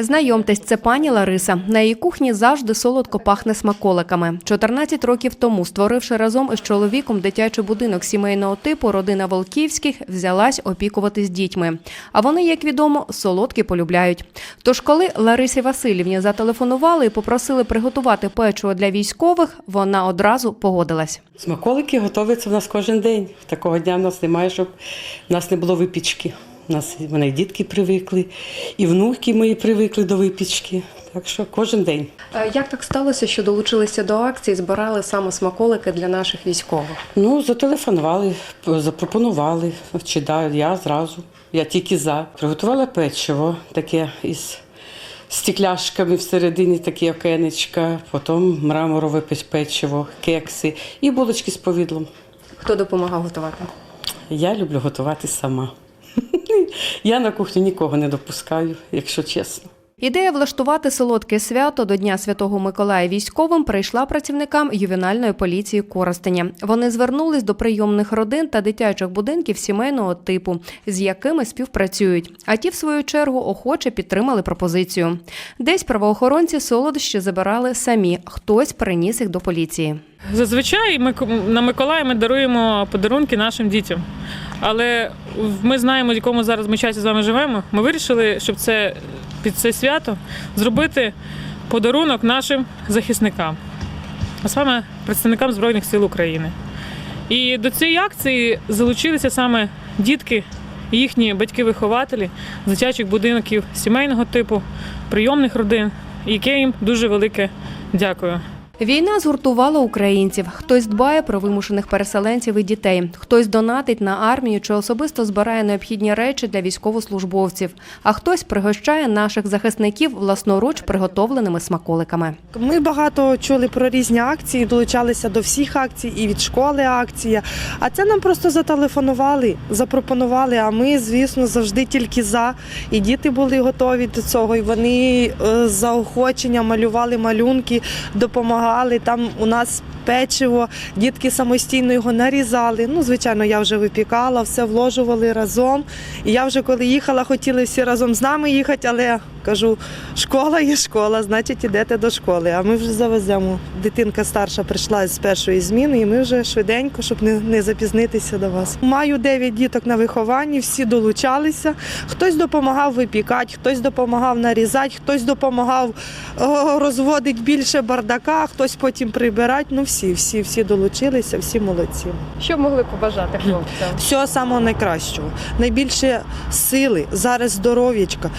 Знайомтесь, це пані Лариса. На її кухні завжди солодко пахне смаколиками. 14 років тому, створивши разом із чоловіком дитячий будинок сімейного типу, родина Волківських взялась опікуватись дітьми. А вони, як відомо, солодкі полюбляють. Тож, коли Ларисі Васильівні зателефонували і попросили приготувати печиво для військових, вона одразу погодилась. Смаколики готуються в нас кожен день. Такого дня в нас немає, щоб в нас не було випічки. У нас мене і дітки привикли, і внуки мої привикли до випічки. Так що кожен день. Як так сталося, що долучилися до акції, збирали саме смаколики для наших військових? Ну, зателефонували, запропонували. Чи да, я зразу. Я тільки за. Приготувала печиво таке із стекляшками всередині, такі окенечка, потім мраморове печиво, кекси і булочки з повідлом. Хто допомагав готувати? Я люблю готувати сама. Я на кухню нікого не допускаю, якщо чесно. Ідея влаштувати солодке свято до Дня Святого Миколая військовим прийшла працівникам ювенальної поліції Коростеня. Вони звернулись до прийомних родин та дитячих будинків сімейного типу, з якими співпрацюють. А ті, в свою чергу, охоче підтримали пропозицію. Десь правоохоронці солодощі забирали самі, хтось приніс їх до поліції. Зазвичай ми на Миколая ми даруємо подарунки нашим дітям. Але ми знаємо, в якому зараз ми часі з вами живемо. Ми вирішили, щоб це під це свято зробити подарунок нашим захисникам, а саме представникам Збройних сил України. І до цієї акції залучилися саме дітки, їхні батьки-вихователі з дитячих будинків сімейного типу, прийомних родин, яке їм дуже велике дякую. Війна згуртувала українців. Хтось дбає про вимушених переселенців і дітей, хтось донатить на армію чи особисто збирає необхідні речі для військовослужбовців, а хтось пригощає наших захисників власноруч приготовленими смаколиками. Ми багато чули про різні акції, долучалися до всіх акцій, і від школи акція. А це нам просто зателефонували, запропонували. А ми, звісно, завжди тільки за. І діти були готові до цього. І вони е, заохочення малювали малюнки, допомагали. Там у нас печиво, дітки самостійно його нарізали. Ну, звичайно, я вже випікала, все вложували разом. І я вже коли їхала, хотіли всі разом з нами їхати, але кажу, школа є школа, значить ідете до школи. А ми вже завеземо. Дитинка старша прийшла з першої зміни, і ми вже швиденько, щоб не, не запізнитися до вас. Маю 9 діток на вихованні, всі долучалися. Хтось допомагав випікати, хтось допомагав нарізати, хтось допомагав розводити більше бардака, хтось потім прибирати. Ну всі, всі, всі долучилися, всі молодці. Що могли побажати хлопцям? Всього самого найкращого, найбільше сили, зараз здоров'ячка,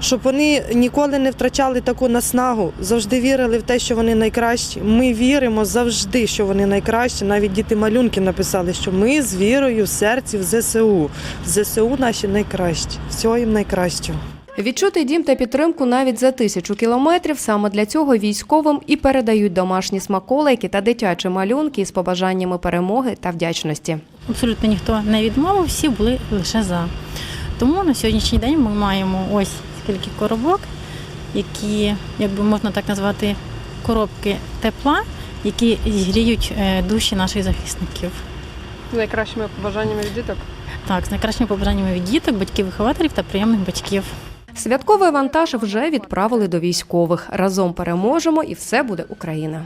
щоб вони ніколи не втрачали таку наснагу, завжди вірили в те, що вони найкращі. Ми віримо завжди, що вони найкращі. Навіть діти малюнки написали, що ми з вірою в серці в ЗСУ. ЗСУ наші найкращі. Всього їм найкращого. Відчути дім та підтримку навіть за тисячу кілометрів. Саме для цього військовим і передають домашні смаколики та дитячі малюнки із побажаннями перемоги та вдячності. абсолютно ніхто не відмовив, всі були лише за. Тому на сьогоднішній день ми маємо ось скільки коробок, які, як би можна так назвати, коробки тепла, які зігріють е, душі наших захисників. З найкращими побажаннями від діток. Так, з найкращими побажаннями від діток, батьків-вихователів та приємних батьків. Святковий вантаж вже відправили до військових. Разом переможемо, і все буде Україна.